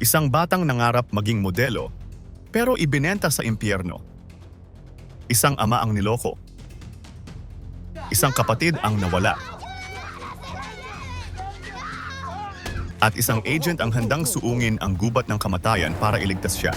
Isang batang nangarap maging modelo, pero ibinenta sa impyerno. Isang ama ang niloko. Isang kapatid ang nawala. At isang agent ang handang suungin ang gubat ng kamatayan para iligtas siya.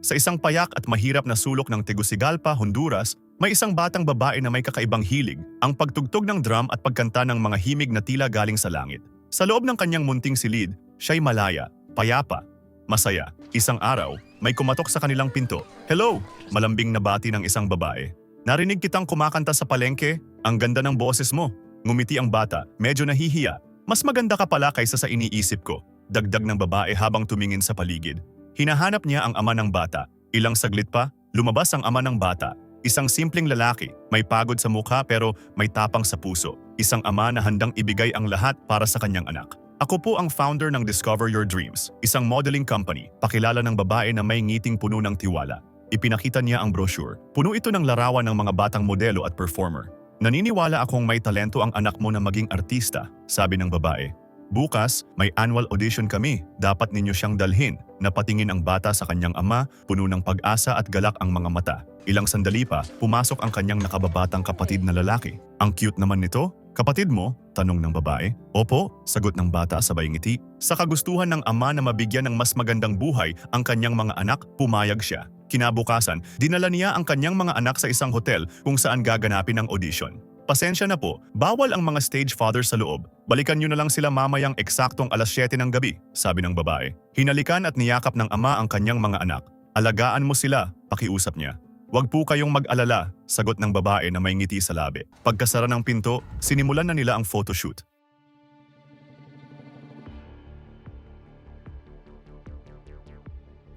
Sa isang payak at mahirap na sulok ng Tegucigalpa, Honduras, may isang batang babae na may kakaibang hilig, ang pagtugtog ng drum at pagkanta ng mga himig na tila galing sa langit. Sa loob ng kanyang munting silid, siya'y malaya, payapa, masaya. Isang araw, may kumatok sa kanilang pinto. Hello! Malambing na bati ng isang babae. Narinig kitang kumakanta sa palengke, ang ganda ng boses mo. Ngumiti ang bata, medyo nahihiya. Mas maganda ka pala kaysa sa iniisip ko. Dagdag ng babae habang tumingin sa paligid. Hinahanap niya ang ama ng bata. Ilang saglit pa, lumabas ang ama ng bata. Isang simpleng lalaki, may pagod sa mukha pero may tapang sa puso. Isang ama na handang ibigay ang lahat para sa kanyang anak. Ako po ang founder ng Discover Your Dreams, isang modeling company, pakilala ng babae na may ngiting puno ng tiwala. Ipinakita niya ang brochure. Puno ito ng larawan ng mga batang modelo at performer. Naniniwala akong may talento ang anak mo na maging artista, sabi ng babae. Bukas, may annual audition kami. Dapat ninyo siyang dalhin. Napatingin ang bata sa kanyang ama, puno ng pag-asa at galak ang mga mata. Ilang sandali pa, pumasok ang kanyang nakababatang kapatid na lalaki. Ang cute naman nito. Kapatid mo? Tanong ng babae. Opo, sagot ng bata sabay ngiti. Sa kagustuhan ng ama na mabigyan ng mas magandang buhay ang kanyang mga anak, pumayag siya. Kinabukasan, dinala niya ang kanyang mga anak sa isang hotel kung saan gaganapin ang audition. Pasensya na po, bawal ang mga stage father sa loob. Balikan niyo na lang sila mamayang eksaktong alas 7 ng gabi, sabi ng babae. Hinalikan at niyakap ng ama ang kanyang mga anak. Alagaan mo sila, pakiusap niya. Huwag po kayong mag-alala, sagot ng babae na may ngiti sa labi. Pagkasara ng pinto, sinimulan na nila ang photoshoot.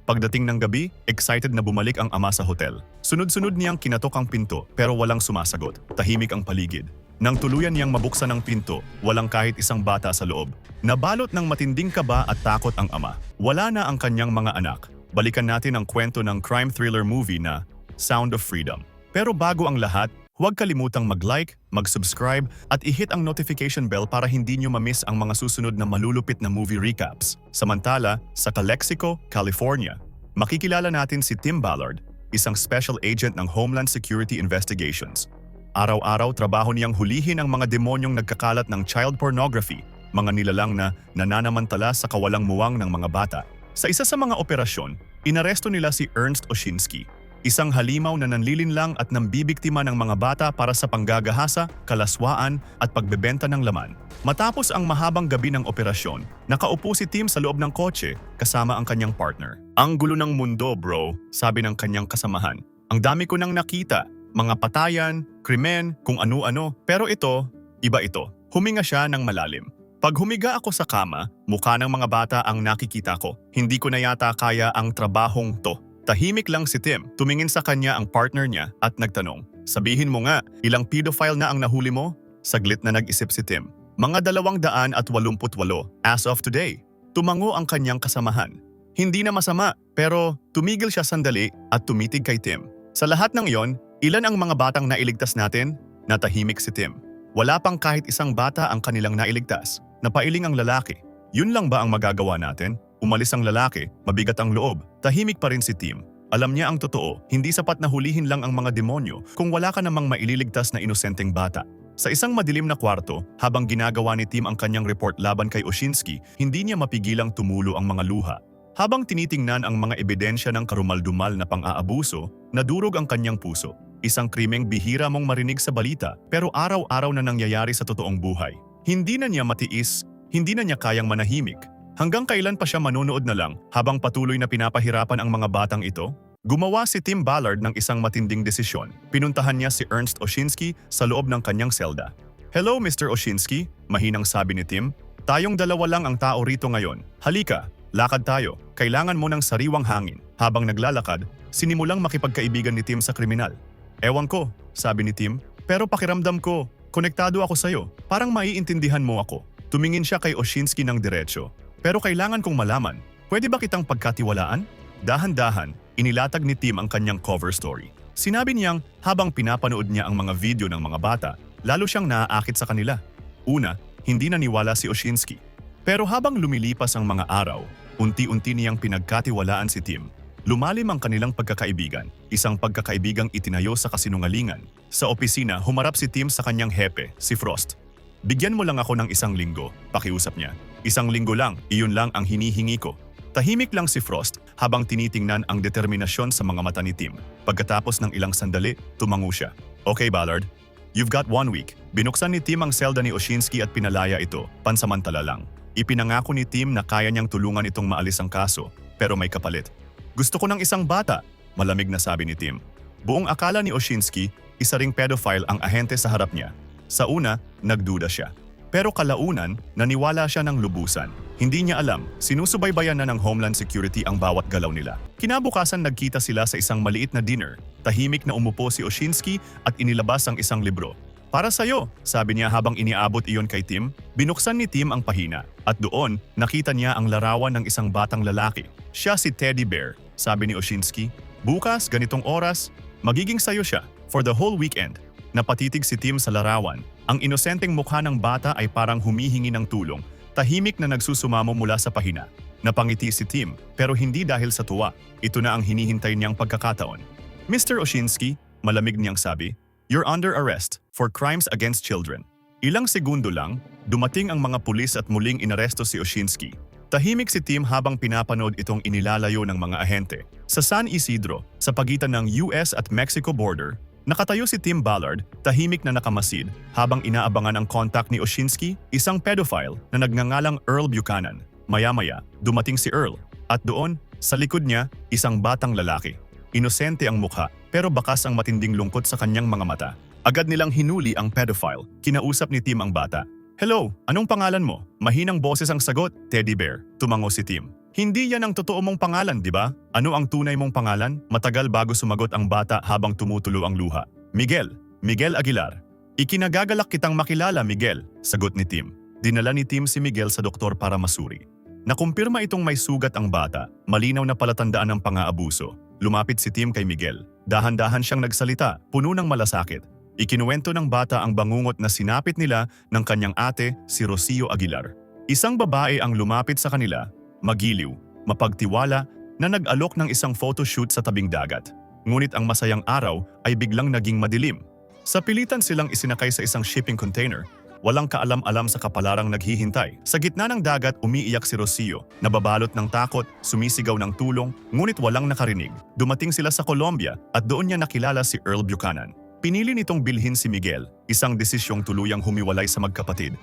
Pagdating ng gabi, excited na bumalik ang ama sa hotel. Sunod-sunod niyang kinatok ang pinto pero walang sumasagot. Tahimik ang paligid. Nang tuluyan niyang mabuksan ang pinto, walang kahit isang bata sa loob. Nabalot ng matinding kaba at takot ang ama. Wala na ang kanyang mga anak. Balikan natin ang kwento ng crime thriller movie na Sound of Freedom. Pero bago ang lahat, huwag kalimutang mag-like, mag-subscribe at i-hit ang notification bell para hindi nyo ma-miss ang mga susunod na malulupit na movie recaps. Samantala, sa Calexico, California, makikilala natin si Tim Ballard, isang special agent ng Homeland Security Investigations. Araw-araw trabaho niyang hulihin ang mga demonyong nagkakalat ng child pornography, mga nilalang na nananamantala sa kawalang muwang ng mga bata. Sa isa sa mga operasyon, inaresto nila si Ernst Oshinsky, isang halimaw na nanlilinlang at nambibiktima ng mga bata para sa panggagahasa, kalaswaan at pagbebenta ng laman. Matapos ang mahabang gabi ng operasyon, nakaupo si Tim sa loob ng kotse kasama ang kanyang partner. Ang gulo ng mundo bro, sabi ng kanyang kasamahan. Ang dami ko nang nakita, mga patayan, krimen, kung ano-ano. Pero ito, iba ito. Huminga siya ng malalim. Pag humiga ako sa kama, mukha ng mga bata ang nakikita ko. Hindi ko na yata kaya ang trabahong to. Tahimik lang si Tim. Tumingin sa kanya ang partner niya at nagtanong, Sabihin mo nga, ilang pedophile na ang nahuli mo? Saglit na nag-isip si Tim. Mga dalawang daan at walumput walo, as of today. Tumango ang kanyang kasamahan. Hindi na masama, pero tumigil siya sandali at tumitig kay Tim. Sa lahat ng iyon, ilan ang mga batang nailigtas natin? Natahimik si Tim. Wala pang kahit isang bata ang kanilang nailigtas. Napailing ang lalaki. Yun lang ba ang magagawa natin? Umalis ang lalaki, mabigat ang loob. Tahimik pa rin si Tim. Alam niya ang totoo, hindi sapat na hulihin lang ang mga demonyo kung wala ka namang maililigtas na inosenteng bata. Sa isang madilim na kwarto, habang ginagawa ni Tim ang kanyang report laban kay Oshinsky, hindi niya mapigilang tumulo ang mga luha. Habang tinitingnan ang mga ebidensya ng karumaldumal na pang-aabuso, nadurog ang kanyang puso. Isang krimeng bihira mong marinig sa balita pero araw-araw na nangyayari sa totoong buhay. Hindi na niya matiis, hindi na niya kayang manahimik. Hanggang kailan pa siya manonood na lang habang patuloy na pinapahirapan ang mga batang ito? Gumawa si Tim Ballard ng isang matinding desisyon. Pinuntahan niya si Ernst Oshinsky sa loob ng kanyang selda. Hello, Mr. Oshinsky, mahinang sabi ni Tim. Tayong dalawa lang ang tao rito ngayon. Halika, lakad tayo. Kailangan mo ng sariwang hangin. Habang naglalakad, sinimulang makipagkaibigan ni Tim sa kriminal. Ewan ko, sabi ni Tim, pero pakiramdam ko, konektado ako sa'yo. Parang maiintindihan mo ako. Tumingin siya kay Oshinsky ng diretsyo. Pero kailangan kong malaman, pwede ba kitang pagkatiwalaan? Dahan-dahan, inilatag ni Tim ang kanyang cover story. Sinabi niyang habang pinapanood niya ang mga video ng mga bata, lalo siyang naaakit sa kanila. Una, hindi naniwala si Oshinsky. Pero habang lumilipas ang mga araw, unti-unti niyang pinagkatiwalaan si Tim. Lumalim ang kanilang pagkakaibigan, isang pagkakaibigang itinayo sa kasinungalingan. Sa opisina, humarap si Tim sa kanyang hepe, si Frost. Bigyan mo lang ako ng isang linggo, pakiusap niya. Isang linggo lang, iyon lang ang hinihingi ko. Tahimik lang si Frost habang tinitingnan ang determinasyon sa mga mata ni Tim. Pagkatapos ng ilang sandali, tumango siya. Okay, Ballard. You've got one week. Binuksan ni Tim ang selda ni Oshinsky at pinalaya ito, pansamantala lang. Ipinangako ni Tim na kaya niyang tulungan itong maalis ang kaso, pero may kapalit. Gusto ko ng isang bata, malamig na sabi ni Tim. Buong akala ni Oshinsky, isa ring pedophile ang ahente sa harap niya. Sa una, nagduda siya. Pero kalaunan, naniwala siya ng lubusan. Hindi niya alam, sinusubaybayan na ng Homeland Security ang bawat galaw nila. Kinabukasan nagkita sila sa isang maliit na dinner. Tahimik na umupo si Oshinsky at inilabas ang isang libro. Para sa'yo, sabi niya habang iniabot iyon kay Tim. Binuksan ni Tim ang pahina at doon nakita niya ang larawan ng isang batang lalaki. Siya si Teddy Bear, sabi ni Oshinsky. Bukas, ganitong oras, magiging sayo siya for the whole weekend. Napatitig si Tim sa larawan. Ang inosenteng mukha ng bata ay parang humihingi ng tulong, tahimik na nagsusumamo mula sa pahina. Napangiti si Tim pero hindi dahil sa tuwa. Ito na ang hinihintay niyang pagkakataon. Mr. Oshinsky, malamig niyang sabi, You're under arrest for crimes against children. Ilang segundo lang, dumating ang mga pulis at muling inaresto si Oshinsky. Tahimik si Tim habang pinapanood itong inilalayo ng mga ahente. Sa San Isidro, sa pagitan ng US at Mexico border, nakatayo si Tim Ballard, tahimik na nakamasid, habang inaabangan ang contact ni Oshinsky, isang pedophile na nagngangalang Earl Buchanan. Maya-maya, dumating si Earl, at doon, sa likod niya, isang batang lalaki. Inosente ang mukha, pero bakas ang matinding lungkot sa kanyang mga mata. Agad nilang hinuli ang pedophile. Kinausap ni Tim ang bata. Hello, anong pangalan mo? Mahinang boses ang sagot, Teddy Bear. Tumango si Tim. Hindi yan ang totoo mong pangalan, di ba? Ano ang tunay mong pangalan? Matagal bago sumagot ang bata habang tumutulo ang luha. Miguel. Miguel Aguilar. Ikinagagalak kitang makilala, Miguel, sagot ni Tim. Dinala ni Tim si Miguel sa doktor para masuri. Nakumpirma itong may sugat ang bata, malinaw na palatandaan ng pang-aabuso. Lumapit si Tim kay Miguel. Dahan-dahan siyang nagsalita, puno ng malasakit. Ikinuwento ng bata ang bangungot na sinapit nila ng kanyang ate, si Rocio Aguilar. Isang babae ang lumapit sa kanila, magiliw, mapagtiwala, na nag-alok ng isang photoshoot sa tabing dagat. Ngunit ang masayang araw ay biglang naging madilim. Sa pilitan silang isinakay sa isang shipping container, walang kaalam-alam sa kapalarang naghihintay. Sa gitna ng dagat, umiiyak si Rocio, nababalot ng takot, sumisigaw ng tulong, ngunit walang nakarinig. Dumating sila sa Colombia at doon niya nakilala si Earl Buchanan. Pinili nitong bilhin si Miguel, isang desisyong tuluyang humiwalay sa magkapatid.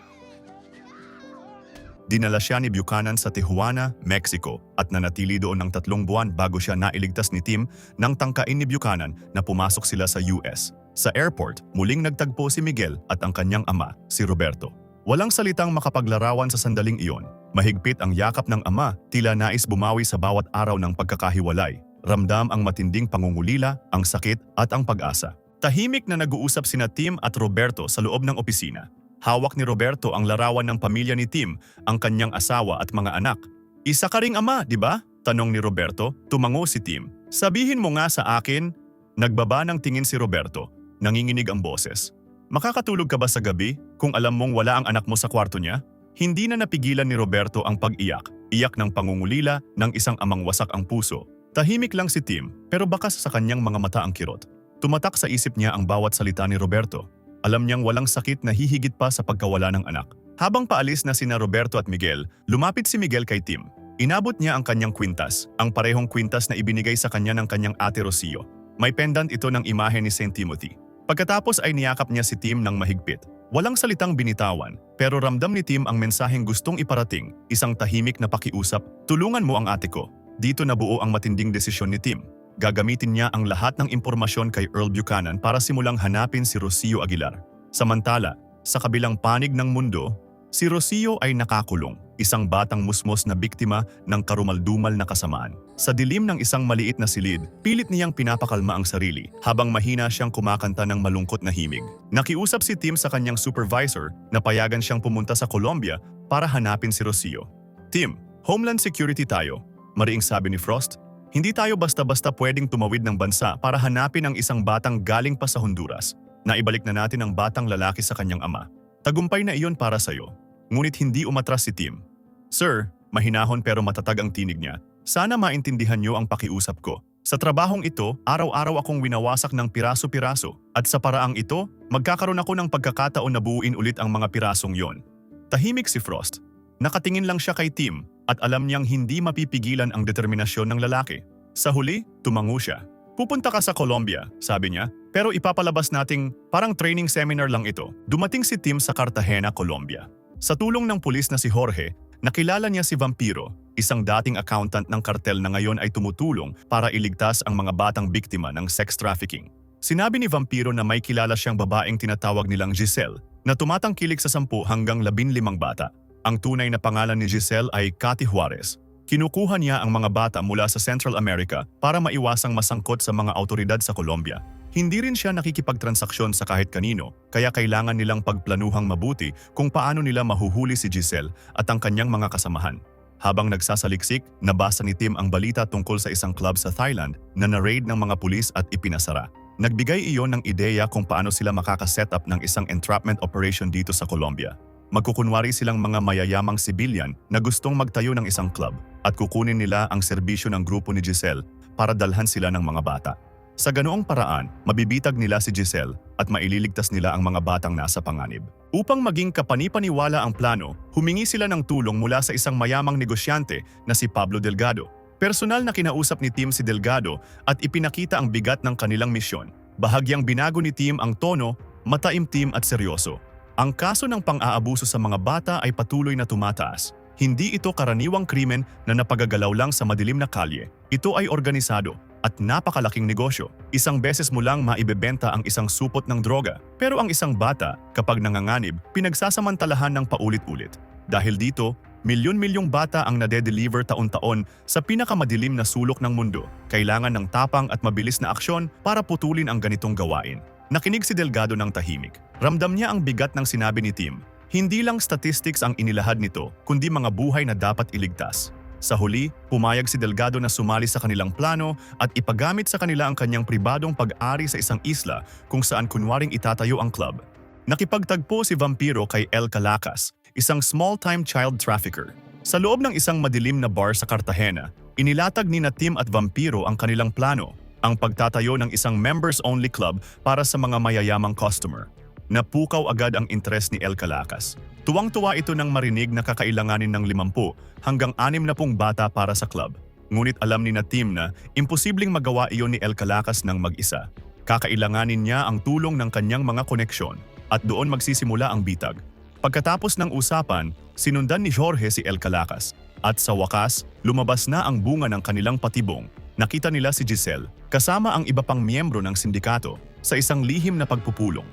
Dinala siya ni Buchanan sa Tijuana, Mexico at nanatili doon ng tatlong buwan bago siya nailigtas ni Tim nang tangkain ni Buchanan na pumasok sila sa US. Sa airport, muling nagtagpo si Miguel at ang kanyang ama, si Roberto. Walang salitang makapaglarawan sa sandaling iyon. Mahigpit ang yakap ng ama, tila nais bumawi sa bawat araw ng pagkakahiwalay. Ramdam ang matinding pangungulila, ang sakit at ang pag-asa. Tahimik na nag-uusap sina Tim at Roberto sa loob ng opisina. Hawak ni Roberto ang larawan ng pamilya ni Tim, ang kanyang asawa at mga anak. Isa ka ring ama, di ba? Tanong ni Roberto, tumango si Tim. Sabihin mo nga sa akin, nagbaba ng tingin si Roberto, nanginginig ang boses. Makakatulog ka ba sa gabi kung alam mong wala ang anak mo sa kwarto niya? Hindi na napigilan ni Roberto ang pag-iyak, iyak ng pangungulila ng isang amang wasak ang puso. Tahimik lang si Tim, pero bakas sa kanyang mga mata ang kirot. Tumatak sa isip niya ang bawat salita ni Roberto. Alam niyang walang sakit na hihigit pa sa pagkawala ng anak. Habang paalis na sina Roberto at Miguel, lumapit si Miguel kay Tim. Inabot niya ang kanyang kwintas, ang parehong kwintas na ibinigay sa kanya ng kanyang ate Rocio. May pendant ito ng imahe ni St. Timothy. Pagkatapos ay niyakap niya si Tim ng mahigpit. Walang salitang binitawan, pero ramdam ni Tim ang mensaheng gustong iparating, isang tahimik na pakiusap, tulungan mo ang ate ko. Dito nabuo ang matinding desisyon ni Tim. Gagamitin niya ang lahat ng impormasyon kay Earl Buchanan para simulang hanapin si Rocio Aguilar. Samantala, sa kabilang panig ng mundo, si Rocio ay nakakulong, isang batang musmos na biktima ng karumaldumal na kasamaan. Sa dilim ng isang maliit na silid, pilit niyang pinapakalma ang sarili habang mahina siyang kumakanta ng malungkot na himig. Nakiusap si Tim sa kanyang supervisor na payagan siyang pumunta sa Colombia para hanapin si Rocio. Tim, Homeland Security tayo, mariing sabi ni Frost hindi tayo basta-basta pwedeng tumawid ng bansa para hanapin ang isang batang galing pa sa Honduras. Naibalik na natin ang batang lalaki sa kanyang ama. Tagumpay na iyon para sa'yo. Ngunit hindi umatras si Tim. Sir, mahinahon pero matatag ang tinig niya. Sana maintindihan niyo ang pakiusap ko. Sa trabahong ito, araw-araw akong winawasak ng piraso-piraso at sa paraang ito, magkakaroon ako ng pagkakataon na buuin ulit ang mga pirasong yon. Tahimik si Frost. Nakatingin lang siya kay Tim at alam niyang hindi mapipigilan ang determinasyon ng lalaki. Sa huli, tumango siya. Pupunta ka sa Colombia, sabi niya, pero ipapalabas nating parang training seminar lang ito. Dumating si Tim sa Cartagena, Colombia. Sa tulong ng pulis na si Jorge, nakilala niya si Vampiro, isang dating accountant ng kartel na ngayon ay tumutulong para iligtas ang mga batang biktima ng sex trafficking. Sinabi ni Vampiro na may kilala siyang babaeng tinatawag nilang Giselle na tumatangkilik sa 10 hanggang 15 bata. Ang tunay na pangalan ni Giselle ay Cathy Juarez. Kinukuha niya ang mga bata mula sa Central America para maiwasang masangkot sa mga autoridad sa Colombia. Hindi rin siya nakikipagtransaksyon sa kahit kanino, kaya kailangan nilang pagplanuhang mabuti kung paano nila mahuhuli si Giselle at ang kanyang mga kasamahan. Habang nagsasaliksik, nabasa ni Tim ang balita tungkol sa isang club sa Thailand na na-raid ng mga pulis at ipinasara. Nagbigay iyon ng ideya kung paano sila makakaset up ng isang entrapment operation dito sa Colombia. Magkukunwari silang mga mayayamang sibilyan na gustong magtayo ng isang club at kukunin nila ang serbisyo ng grupo ni Giselle para dalhan sila ng mga bata. Sa ganoong paraan, mabibitag nila si Giselle at maililigtas nila ang mga batang nasa panganib. Upang maging kapanipaniwala ang plano, humingi sila ng tulong mula sa isang mayamang negosyante na si Pablo Delgado. Personal na kinausap ni Tim si Delgado at ipinakita ang bigat ng kanilang misyon. Bahagyang binago ni Tim ang tono, mataimtim at seryoso. Ang kaso ng pang-aabuso sa mga bata ay patuloy na tumataas. Hindi ito karaniwang krimen na napagagalaw lang sa madilim na kalye. Ito ay organisado at napakalaking negosyo. Isang beses mo lang maibebenta ang isang supot ng droga. Pero ang isang bata, kapag nanganganib, pinagsasamantalahan ng paulit-ulit. Dahil dito, milyon-milyong bata ang nade-deliver taon-taon sa pinakamadilim na sulok ng mundo. Kailangan ng tapang at mabilis na aksyon para putulin ang ganitong gawain. Nakinig si Delgado ng tahimik. Ramdam niya ang bigat ng sinabi ni Tim. Hindi lang statistics ang inilahad nito, kundi mga buhay na dapat iligtas. Sa huli, pumayag si Delgado na sumali sa kanilang plano at ipagamit sa kanila ang kanyang pribadong pag-ari sa isang isla kung saan kunwaring itatayo ang club. Nakipagtagpo si Vampiro kay El Calacas, isang small-time child trafficker. Sa loob ng isang madilim na bar sa Cartagena, inilatag ni na Tim at Vampiro ang kanilang plano ang pagtatayo ng isang members-only club para sa mga mayayamang customer. Napukaw agad ang interes ni El Calacas. Tuwang-tuwa ito nang marinig na kakailanganin ng 50 hanggang 60 bata para sa club. Ngunit alam ni na Tim na imposibleng magawa iyon ni El Calacas ng mag-isa. Kakailanganin niya ang tulong ng kanyang mga koneksyon at doon magsisimula ang bitag. Pagkatapos ng usapan, sinundan ni Jorge si El Calacas at sa wakas, lumabas na ang bunga ng kanilang patibong nakita nila si Giselle kasama ang iba pang miyembro ng sindikato sa isang lihim na pagpupulong.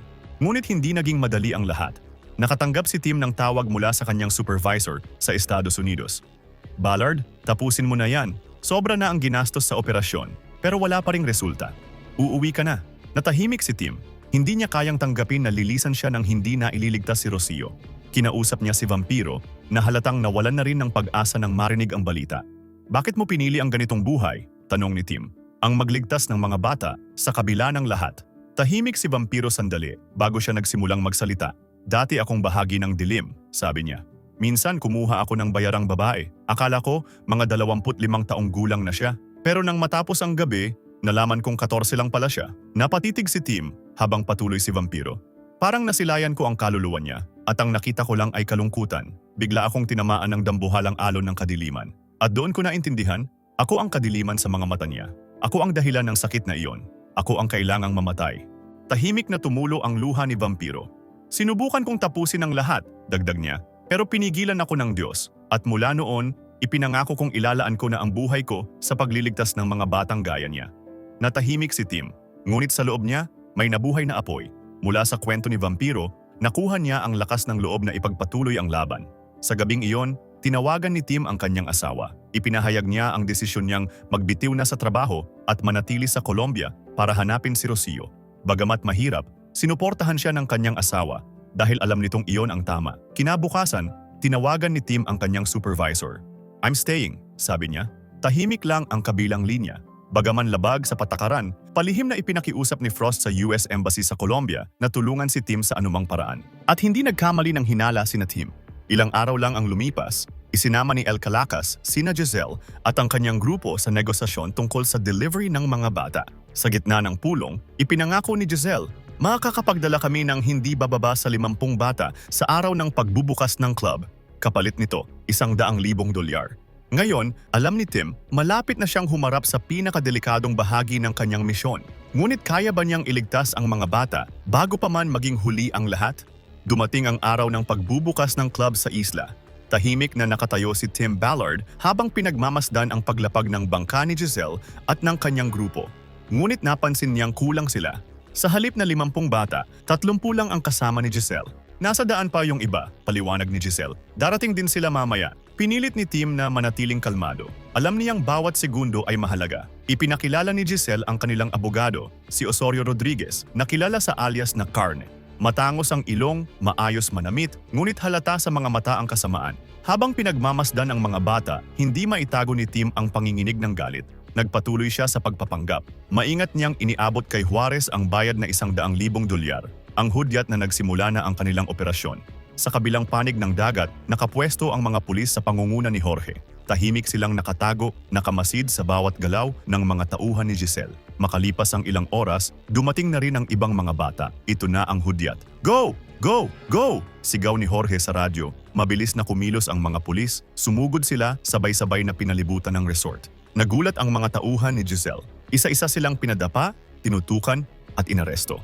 Ngunit hindi naging madali ang lahat. Nakatanggap si Tim ng tawag mula sa kanyang supervisor sa Estados Unidos. Ballard, tapusin mo na yan. Sobra na ang ginastos sa operasyon, pero wala pa ring resulta. Uuwi ka na. Natahimik si Tim. Hindi niya kayang tanggapin na lilisan siya ng hindi na ililigtas si Rocio. Kinausap niya si Vampiro na halatang nawalan na rin ng pag-asa ng marinig ang balita. Bakit mo pinili ang ganitong buhay? Tanong ni Tim. Ang magligtas ng mga bata sa kabila ng lahat. Tahimik si Vampiro sandali bago siya nagsimulang magsalita. Dati akong bahagi ng dilim, sabi niya. Minsan kumuha ako ng bayarang babae. Akala ko mga 25 taong gulang na siya. Pero nang matapos ang gabi, nalaman kong 14 lang pala siya. Napatitig si Tim habang patuloy si Vampiro. Parang nasilayan ko ang kaluluwa niya at ang nakita ko lang ay kalungkutan. Bigla akong tinamaan ng dambuhalang alon ng kadiliman. At doon ko naintindihan ako ang kadiliman sa mga mata niya. Ako ang dahilan ng sakit na iyon. Ako ang kailangang mamatay. Tahimik na tumulo ang luha ni Vampiro. Sinubukan kong tapusin ang lahat, dagdag niya. Pero pinigilan ako ng Diyos. At mula noon, ipinangako kong ilalaan ko na ang buhay ko sa pagliligtas ng mga batang gaya niya. Natahimik si Tim. Ngunit sa loob niya, may nabuhay na apoy. Mula sa kwento ni Vampiro, nakuha niya ang lakas ng loob na ipagpatuloy ang laban. Sa gabing iyon, Tinawagan ni Tim ang kanyang asawa. Ipinahayag niya ang desisyon niyang magbitiw na sa trabaho at manatili sa Colombia para hanapin si Rocio. Bagamat mahirap, sinuportahan siya ng kanyang asawa dahil alam nitong iyon ang tama. Kinabukasan, tinawagan ni Tim ang kanyang supervisor. I'm staying, sabi niya. Tahimik lang ang kabilang linya. Bagaman labag sa patakaran, palihim na ipinakiusap ni Frost sa US Embassy sa Colombia na tulungan si Tim sa anumang paraan. At hindi nagkamali ng hinala si na Tim. Ilang araw lang ang lumipas, Isinama ni El Calacas, sina Giselle at ang kanyang grupo sa negosasyon tungkol sa delivery ng mga bata. Sa gitna ng pulong, ipinangako ni Giselle, makakapagdala kami ng hindi bababa sa 50 bata sa araw ng pagbubukas ng club. Kapalit nito, isang daang libong dolyar. Ngayon, alam ni Tim, malapit na siyang humarap sa pinakadelikadong bahagi ng kanyang misyon. Ngunit kaya ba niyang iligtas ang mga bata bago pa man maging huli ang lahat? Dumating ang araw ng pagbubukas ng club sa isla. Tahimik na nakatayo si Tim Ballard habang pinagmamasdan ang paglapag ng bangka ni Giselle at ng kanyang grupo. Ngunit napansin niyang kulang sila. Sa halip na 50 bata, 30 lang ang kasama ni Giselle. Nasa daan pa yung iba, paliwanag ni Giselle. Darating din sila mamaya. Pinilit ni Tim na manatiling kalmado. Alam niyang bawat segundo ay mahalaga. Ipinakilala ni Giselle ang kanilang abogado, si Osorio Rodriguez, na kilala sa alias na Carne. Matangos ang ilong, maayos manamit, ngunit halata sa mga mata ang kasamaan. Habang pinagmamasdan ang mga bata, hindi maitago ni Tim ang panginginig ng galit. Nagpatuloy siya sa pagpapanggap. Maingat niyang iniabot kay Juarez ang bayad na isang daang libong dolyar, ang hudyat na nagsimula na ang kanilang operasyon. Sa kabilang panig ng dagat, nakapwesto ang mga pulis sa pangunguna ni Jorge. Tahimik silang nakatago, nakamasid sa bawat galaw ng mga tauhan ni Giselle. Makalipas ang ilang oras, dumating na rin ang ibang mga bata. Ito na ang hudyat. Go! Go! Go! Sigaw ni Jorge sa radyo. Mabilis na kumilos ang mga pulis. Sumugod sila, sabay-sabay na pinalibutan ng resort. Nagulat ang mga tauhan ni Giselle. Isa-isa silang pinadapa, tinutukan, at inaresto.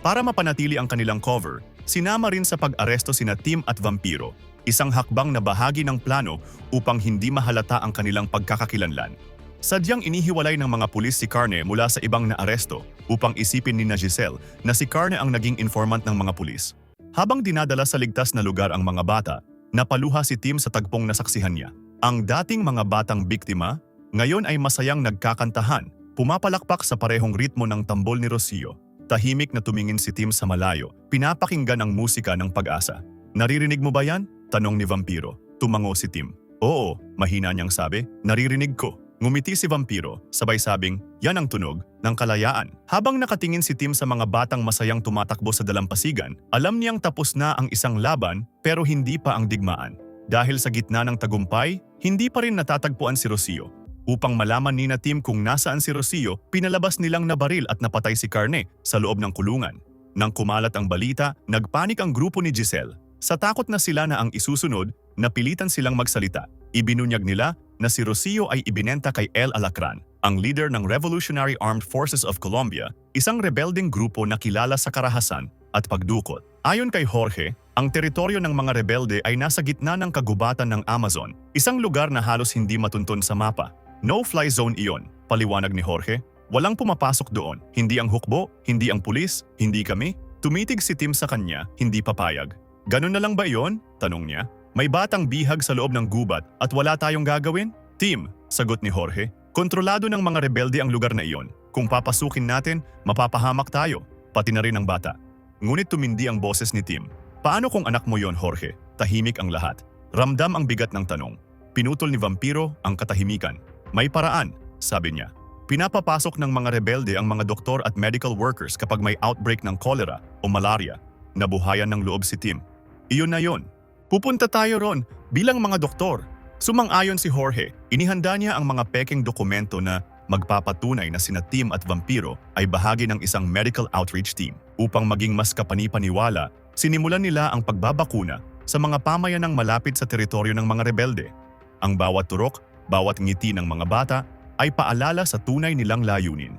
Para mapanatili ang kanilang cover, sinama rin sa pag-aresto sina Tim at Vampiro, isang hakbang na bahagi ng plano upang hindi mahalata ang kanilang pagkakakilanlan. Sadyang inihiwalay ng mga pulis si Carne mula sa ibang naaresto upang isipin ni na Giselle na si Carne ang naging informant ng mga pulis. Habang dinadala sa ligtas na lugar ang mga bata, napaluha si Tim sa tagpong nasaksihan niya. Ang dating mga batang biktima, ngayon ay masayang nagkakantahan, pumapalakpak sa parehong ritmo ng tambol ni Rocio. Tahimik na tumingin si Tim sa malayo, pinapakinggan ang musika ng pag-asa. Naririnig mo ba yan? Tanong ni Vampiro. Tumango si Tim. Oo, mahina niyang sabi, naririnig ko. Ngumiti si Vampiro, sabay sabing, yan ang tunog ng kalayaan. Habang nakatingin si Tim sa mga batang masayang tumatakbo sa dalampasigan, alam niyang tapos na ang isang laban pero hindi pa ang digmaan. Dahil sa gitna ng tagumpay, hindi pa rin natatagpuan si Rocio. Upang malaman ni na Tim kung nasaan si Rocio, pinalabas nilang nabaril at napatay si Carne sa loob ng kulungan. Nang kumalat ang balita, nagpanik ang grupo ni Giselle. Sa takot na sila na ang isusunod, napilitan silang magsalita. Ibinunyag nila na si Rocio ay ibinenta kay El Alacran, ang leader ng Revolutionary Armed Forces of Colombia, isang rebelding grupo na kilala sa karahasan at pagdukot. Ayon kay Jorge, ang teritoryo ng mga rebelde ay nasa gitna ng kagubatan ng Amazon, isang lugar na halos hindi matunton sa mapa. No-fly zone iyon, paliwanag ni Jorge. Walang pumapasok doon, hindi ang hukbo, hindi ang pulis, hindi kami. Tumitig si Tim sa kanya, hindi papayag. Ganun na lang ba iyon? Tanong niya. May batang bihag sa loob ng gubat at wala tayong gagawin? Tim, sagot ni Jorge. Kontrolado ng mga rebelde ang lugar na iyon. Kung papasukin natin, mapapahamak tayo, pati na rin ang bata. Ngunit tumindi ang boses ni Tim. Paano kung anak mo yon, Jorge? Tahimik ang lahat. Ramdam ang bigat ng tanong. Pinutol ni Vampiro ang katahimikan. May paraan, sabi niya. Pinapapasok ng mga rebelde ang mga doktor at medical workers kapag may outbreak ng cholera o malaria. Nabuhayan ng loob si Tim. Iyon na yon. Pupunta tayo ron bilang mga doktor. Sumang-ayon si Jorge, inihanda niya ang mga peking dokumento na magpapatunay na sina Tim at Vampiro ay bahagi ng isang medical outreach team. Upang maging mas kapanipaniwala, sinimulan nila ang pagbabakuna sa mga pamayanang malapit sa teritoryo ng mga rebelde. Ang bawat turok, bawat ngiti ng mga bata ay paalala sa tunay nilang layunin.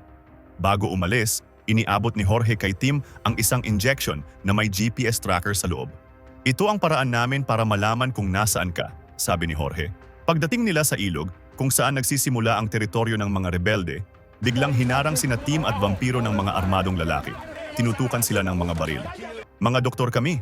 Bago umalis, iniabot ni Jorge kay Tim ang isang injection na may GPS tracker sa loob. Ito ang paraan namin para malaman kung nasaan ka, sabi ni Jorge. Pagdating nila sa ilog, kung saan nagsisimula ang teritoryo ng mga rebelde, biglang hinarang sina Tim at vampiro ng mga armadong lalaki. Tinutukan sila ng mga baril. Mga doktor kami.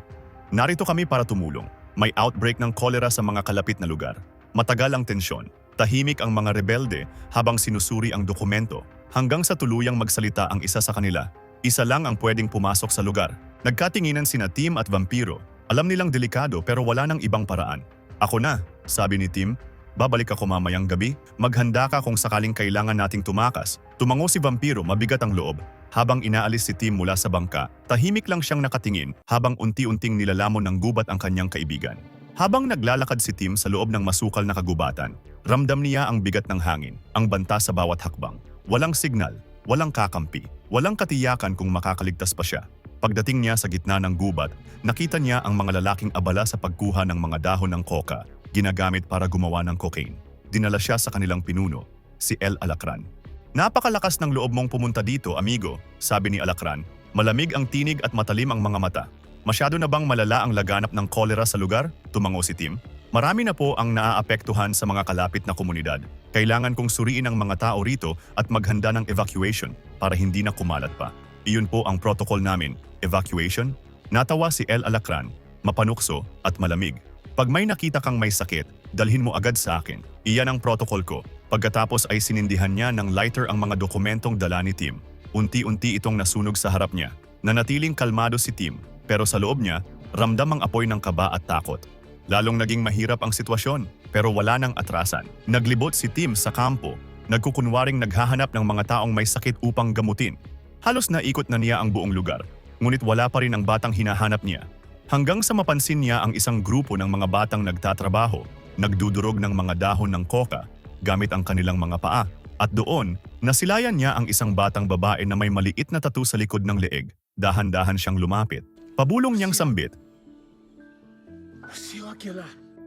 Narito kami para tumulong. May outbreak ng kolera sa mga kalapit na lugar. Matagal ang tensyon. Tahimik ang mga rebelde habang sinusuri ang dokumento hanggang sa tuluyang magsalita ang isa sa kanila. Isa lang ang pwedeng pumasok sa lugar. Nagkatinginan sina Tim at Vampiro. Alam nilang delikado pero wala nang ibang paraan. Ako na, sabi ni Tim. Babalik ako mamayang gabi. Maghanda ka kung sakaling kailangan nating tumakas. Tumango si Vampiro, mabigat ang loob. Habang inaalis si Tim mula sa bangka, tahimik lang siyang nakatingin habang unti-unting nilalamon ng gubat ang kanyang kaibigan. Habang naglalakad si Tim sa loob ng masukal na kagubatan, ramdam niya ang bigat ng hangin, ang banta sa bawat hakbang. Walang signal, walang kakampi, walang katiyakan kung makakaligtas pa siya. Pagdating niya sa gitna ng gubat, nakita niya ang mga lalaking abala sa pagkuha ng mga dahon ng coca, ginagamit para gumawa ng cocaine. Dinala siya sa kanilang pinuno, si El Alacran. Napakalakas ng loob mong pumunta dito, amigo, sabi ni Alacran. Malamig ang tinig at matalim ang mga mata. Masyado na bang malala ang laganap ng kolera sa lugar? Tumango si Tim. Marami na po ang naaapektuhan sa mga kalapit na komunidad. Kailangan kong suriin ang mga tao rito at maghanda ng evacuation para hindi na kumalat pa. Iyon po ang protocol namin, evacuation. Natawa si El Alacran, mapanukso at malamig. Pag may nakita kang may sakit, dalhin mo agad sa akin. Iyan ang protocol ko. Pagkatapos ay sinindihan niya ng lighter ang mga dokumentong dala ni Tim. Unti-unti itong nasunog sa harap niya. Nanatiling kalmado si Tim, pero sa loob niya, ramdam ang apoy ng kaba at takot. Lalong naging mahirap ang sitwasyon, pero wala nang atrasan. Naglibot si Tim sa kampo, nagkukunwaring naghahanap ng mga taong may sakit upang gamutin. Halos naikot na niya ang buong lugar, ngunit wala pa rin ang batang hinahanap niya. Hanggang sa mapansin niya ang isang grupo ng mga batang nagtatrabaho, nagdudurog ng mga dahon ng koka gamit ang kanilang mga paa. At doon, nasilayan niya ang isang batang babae na may maliit na tattoo sa likod ng leeg. Dahan-dahan siyang lumapit. Pabulong niyang sambit.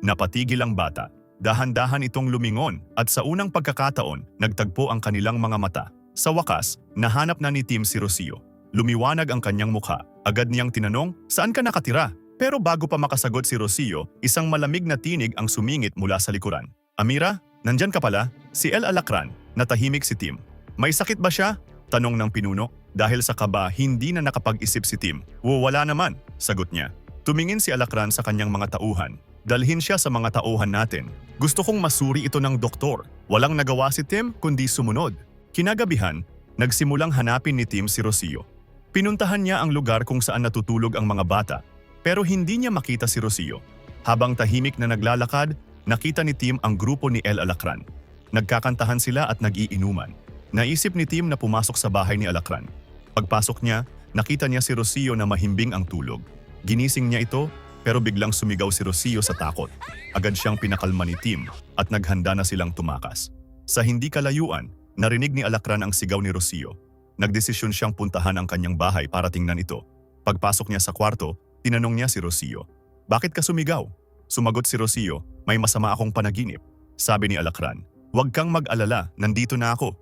Napatigil ang bata. Dahan-dahan itong lumingon at sa unang pagkakataon, nagtagpo ang kanilang mga mata. Sa wakas, nahanap na ni Tim si Rocio. Lumiwanag ang kanyang mukha. Agad niyang tinanong, saan ka nakatira? Pero bago pa makasagot si Rocio, isang malamig na tinig ang sumingit mula sa likuran. Amira, nandyan ka pala? Si El Alacran, natahimik si Tim. May sakit ba siya? Tanong ng pinuno. Dahil sa kaba, hindi na nakapag-isip si Tim. Wala naman, sagot niya. Tumingin si Alacran sa kanyang mga tauhan. Dalhin siya sa mga tauhan natin. Gusto kong masuri ito ng doktor. Walang nagawa si Tim kundi sumunod. Kinagabihan, nagsimulang hanapin ni Tim si Rocio. Pinuntahan niya ang lugar kung saan natutulog ang mga bata, pero hindi niya makita si Rocio. Habang tahimik na naglalakad, nakita ni Tim ang grupo ni El Alacran. Nagkakantahan sila at nag-iinuman. Naisip ni Tim na pumasok sa bahay ni Alacran. Pagpasok niya, nakita niya si Rocio na mahimbing ang tulog. Ginising niya ito, pero biglang sumigaw si Rocio sa takot. Agad siyang pinakalma ni Tim at naghanda na silang tumakas. Sa hindi kalayuan, narinig ni Alacran ang sigaw ni Rocio. Nagdesisyon siyang puntahan ang kanyang bahay para tingnan ito. Pagpasok niya sa kwarto, tinanong niya si Rocio. Bakit ka sumigaw? Sumagot si Rocio, may masama akong panaginip. Sabi ni Alacran, huwag kang mag-alala, nandito na ako.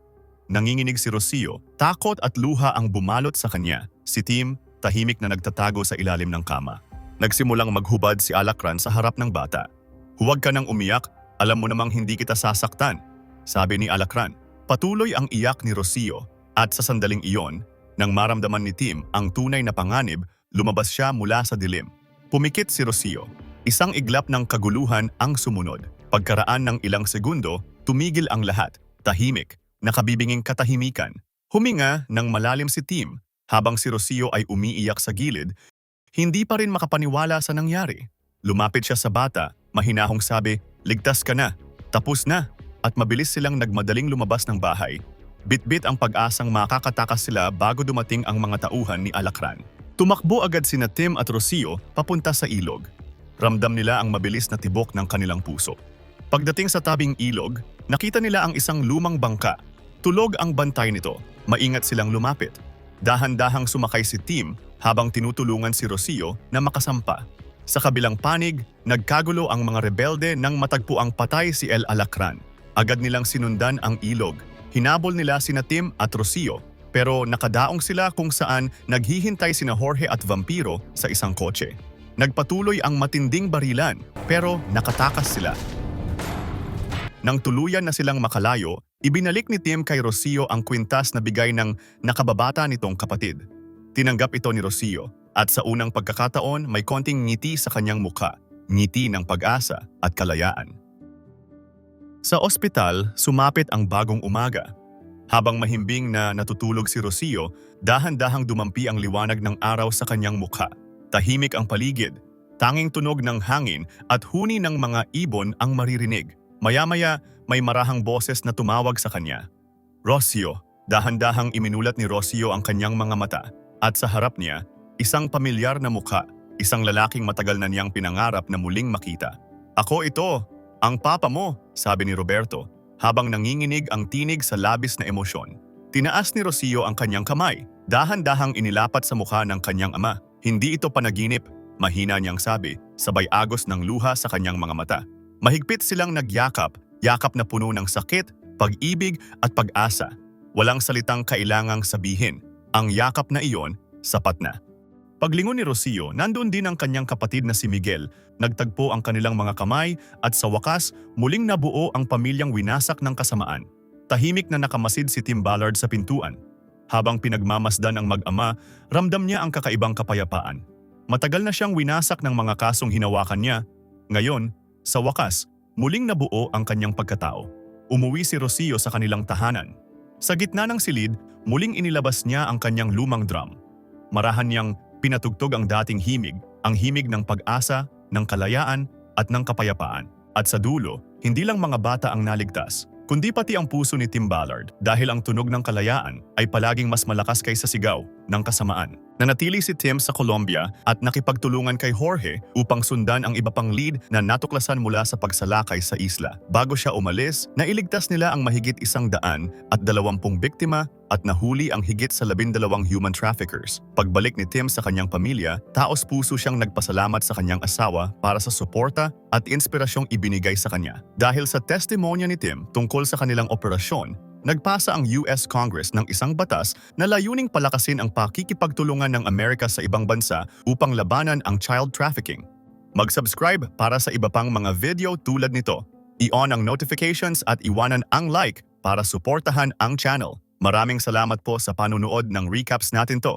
Nanginginig si Rocio, takot at luha ang bumalot sa kanya. Si Tim, tahimik na nagtatago sa ilalim ng kama. Nagsimulang maghubad si Alacran sa harap ng bata. Huwag ka nang umiyak, alam mo namang hindi kita sasaktan. Sabi ni Alacran. Patuloy ang iyak ni Rocio at sa sandaling iyon, nang maramdaman ni Tim ang tunay na panganib, lumabas siya mula sa dilim. Pumikit si Rocio. Isang iglap ng kaguluhan ang sumunod. Pagkaraan ng ilang segundo, tumigil ang lahat. Tahimik, nakabibinging katahimikan. Huminga ng malalim si Tim habang si Rocio ay umiiyak sa gilid, hindi pa rin makapaniwala sa nangyari. Lumapit siya sa bata, mahinahong sabi, ligtas ka na, tapos na, at mabilis silang nagmadaling lumabas ng bahay. Bitbit ang pag-asang makakatakas sila bago dumating ang mga tauhan ni Alacran. Tumakbo agad sina Tim at Rocio papunta sa ilog. Ramdam nila ang mabilis na tibok ng kanilang puso. Pagdating sa tabing ilog, nakita nila ang isang lumang bangka. Tulog ang bantay nito. Maingat silang lumapit. Dahan-dahang sumakay si Tim habang tinutulungan si Rocio na makasampa. Sa kabilang panig, nagkagulo ang mga rebelde nang matagpo ang patay si El Alacran. Agad nilang sinundan ang ilog. Hinabol nila sina Tim at Rocio, pero nakadaong sila kung saan naghihintay sina Jorge at Vampiro sa isang kotse. Nagpatuloy ang matinding barilan, pero nakatakas sila. Nang tuluyan na silang makalayo, ibinalik ni Tim kay Rocio ang kwintas na bigay ng nakababata nitong kapatid. Tinanggap ito ni Rocio at sa unang pagkakataon may konting ngiti sa kanyang mukha, ngiti ng pag-asa at kalayaan. Sa ospital, sumapit ang bagong umaga. Habang mahimbing na natutulog si Rocio, dahan-dahang dumampi ang liwanag ng araw sa kanyang mukha. Tahimik ang paligid, tanging tunog ng hangin at huni ng mga ibon ang maririnig. Maya-maya, may marahang boses na tumawag sa kanya. Rocio, dahan-dahang iminulat ni Rocio ang kanyang mga mata at sa harap niya, isang pamilyar na mukha, isang lalaking matagal na niyang pinangarap na muling makita. Ako ito, ang papa mo, sabi ni Roberto, habang nanginginig ang tinig sa labis na emosyon. Tinaas ni Rocio ang kanyang kamay, dahan-dahang inilapat sa mukha ng kanyang ama. Hindi ito panaginip, mahina niyang sabi, sabay agos ng luha sa kanyang mga mata. Mahigpit silang nagyakap, yakap na puno ng sakit, pag-ibig at pag-asa. Walang salitang kailangang sabihin. Ang yakap na iyon, sapat na. Paglingon ni Rocio, nandun din ang kanyang kapatid na si Miguel. Nagtagpo ang kanilang mga kamay at sa wakas, muling nabuo ang pamilyang winasak ng kasamaan. Tahimik na nakamasid si Tim Ballard sa pintuan. Habang pinagmamasdan ang mag-ama, ramdam niya ang kakaibang kapayapaan. Matagal na siyang winasak ng mga kasong hinawakan niya. Ngayon, sa wakas, muling nabuo ang kanyang pagkatao. Umuwi si Rocio sa kanilang tahanan. Sa gitna ng silid, muling inilabas niya ang kanyang lumang drum. Marahan niyang pinatugtog ang dating himig, ang himig ng pag-asa, ng kalayaan at ng kapayapaan. At sa dulo, hindi lang mga bata ang naligtas, kundi pati ang puso ni Tim Ballard dahil ang tunog ng kalayaan ay palaging mas malakas kaysa sigaw ng kasamaan. Nanatili si Tim sa Colombia at nakipagtulungan kay Jorge upang sundan ang iba pang lead na natuklasan mula sa pagsalakay sa isla. Bago siya umalis, nailigtas nila ang mahigit isang daan at dalawampung biktima at nahuli ang higit sa labindalawang human traffickers. Pagbalik ni Tim sa kanyang pamilya, taos puso siyang nagpasalamat sa kanyang asawa para sa suporta at inspirasyong ibinigay sa kanya. Dahil sa testimonya ni Tim tungkol sa kanilang operasyon, nagpasa ang US Congress ng isang batas na layuning palakasin ang pakikipagtulungan ng Amerika sa ibang bansa upang labanan ang child trafficking. Mag-subscribe para sa iba pang mga video tulad nito. I-on ang notifications at iwanan ang like para suportahan ang channel. Maraming salamat po sa panunood ng recaps natin to.